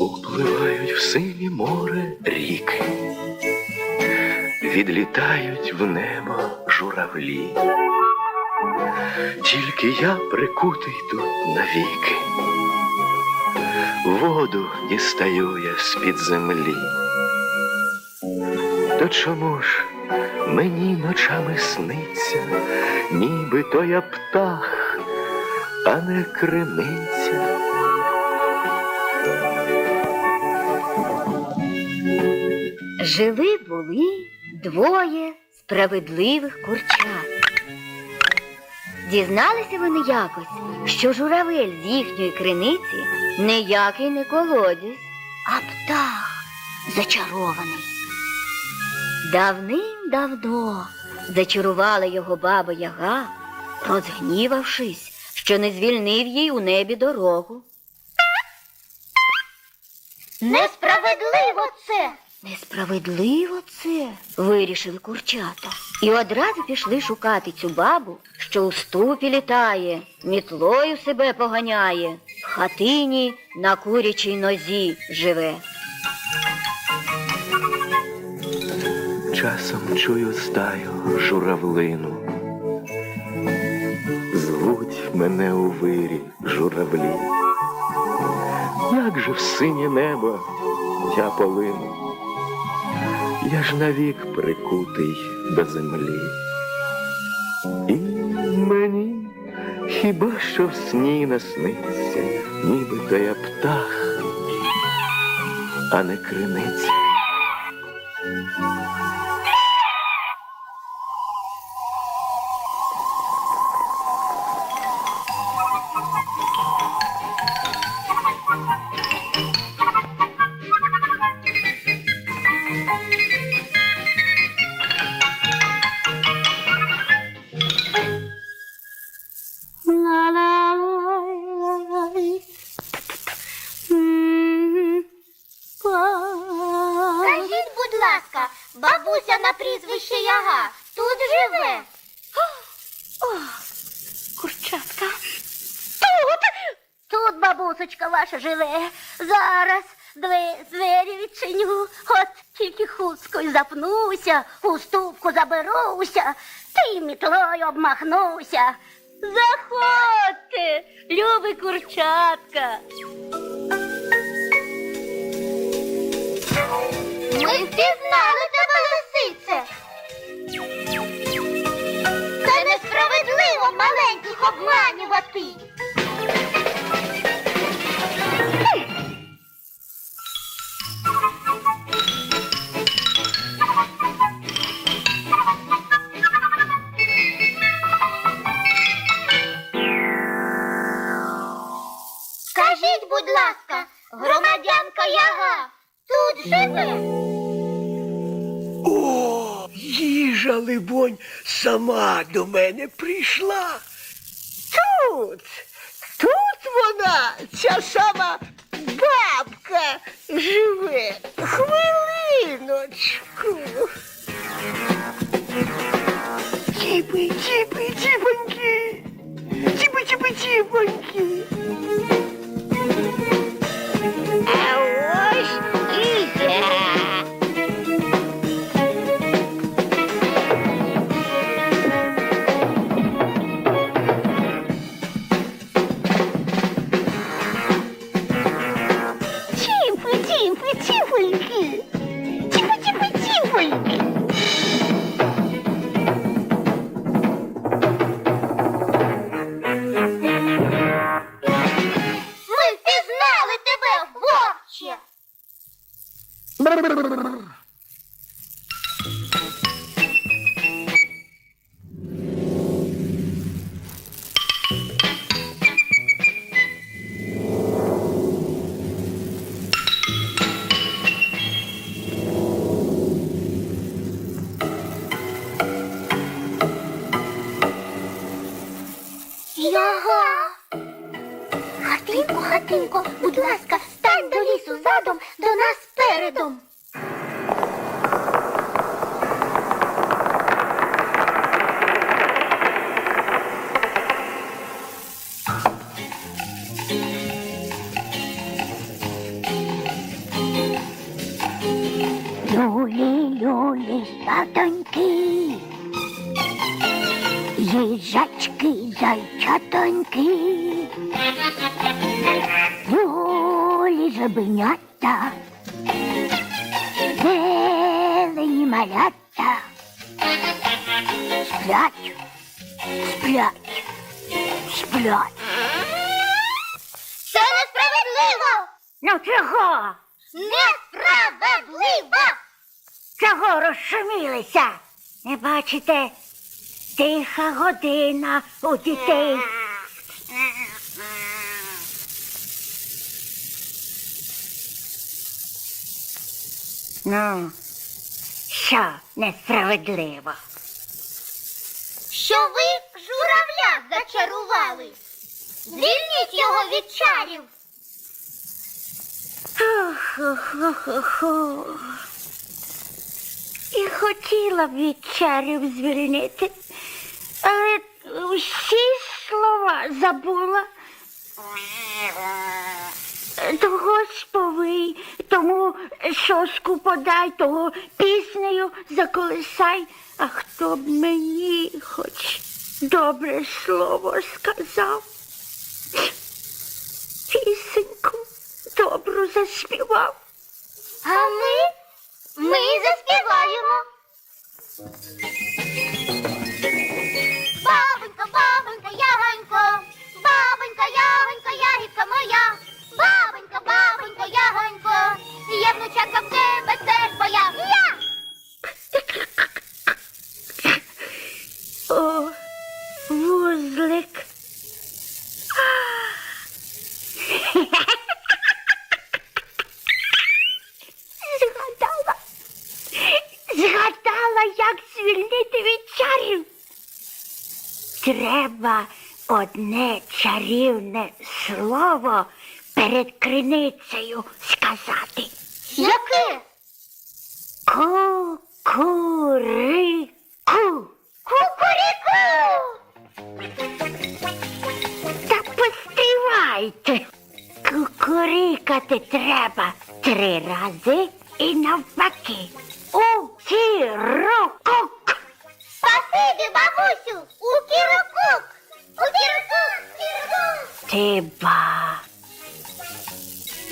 Upливають в синє море ріки, відлітають в небо журавлі. Тільки я прикутий тут навіки, воду дістаю я з-під землі. То чому ж мені ночами сниться, ніби то я птах, а не криниця? Жили були двоє справедливих курчат. Дізналися вони якось, що журавель з їхньої криниці ніякий не колодязь, а птах зачарований. Давним-давно зачарувала його баба Яга, розгнівавшись, що не звільнив їй у небі дорогу. Несправедливо це. Несправедливо це, вирішили курчата. І одразу пішли шукати цю бабу, що у ступі літає, мітлою себе поганяє, в хатині на курячій нозі живе. Часом чую стаю журавлину. Мене у вирі журавлі. Як же в синє небо я полину, я ж навік прикутий до землі. І мені хіба що в сні насниться, ніби то я птах, а не криниця. Живе? Курчатка. Тут, тут бабусечка ваша живе. Зараз две- двері відчиню. От тільки хусткою запнуся, у ступку заберуся, та й мітлою обмахнуся. Заходьте, любий курчатка. Ми впізнали тебе, лисице. Маленьких обманювати. Їжа, либонь, сама до мене прийшла. Тут, тут вона, ця сама бабка живе. Хвилиночку. Діпи, діпи, тіпоньки. Яга. Хатинко, хатинко, будь ласка, стань до лісу задом, передом. Люлі, люлі, татоньки, їжачки, зайчатоньки, люлі жабенята. Зелені малята, сплять, сплять, сплять. Це несправедливо! Ну чого? Несправедливо! Чого розшумілися? Не бачите? Тиха година у дітей. Ну, що несправедливо? Що ви журавля зачарували? Звільніть його від чарів! Ху-ху-ху-ху. І хотіла б від чарів звільнити, але всі слова забула. Того сповий, тому соску подай, того піснею заколисай, а хто б мені хоч добре слово сказав. Пісеньку добру заспівав. А ми? Ми заспіваємо. Бабонька, бабонька, ягонько, бабонька, ягонька, ягідка моя. Як звільнити від чарів. Треба одне чарівне слово перед криницею сказати. Яке? Ку-ку-ри-ку. Та постривайте. Кукурікати треба три рази і навпаки. У кірокук. Спасибі, бабусю! У кірокук! У кірокук! Кірокук! Ти ба.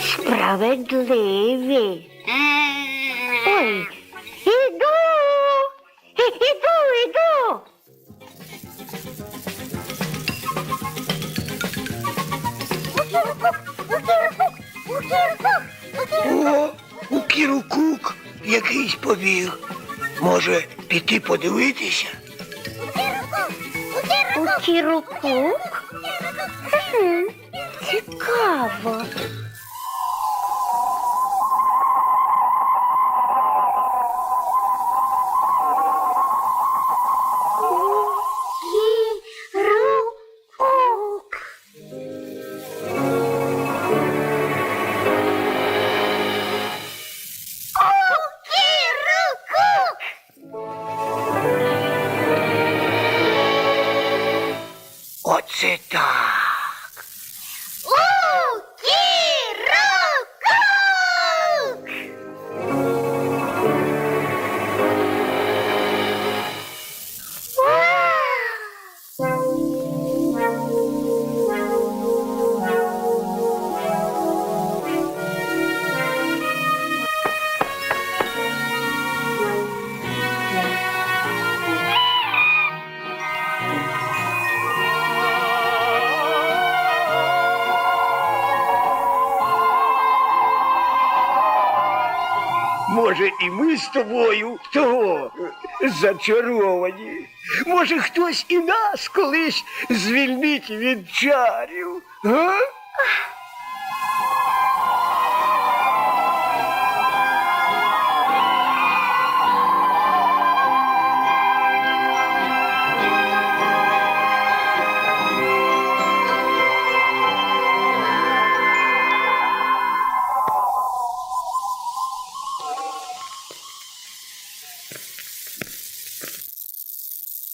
Справедливі. Ой, іду. Іду, іду. У кірокук! У кірокук! У кірокук! У кірокук! О, у Кірокук якийсь побіг. Може, піти подивитися? У кірокук? Цікаво. ついた。Може, і ми з тобою того зачаровані. Може, хтось і нас колись звільнить від чарів. Га?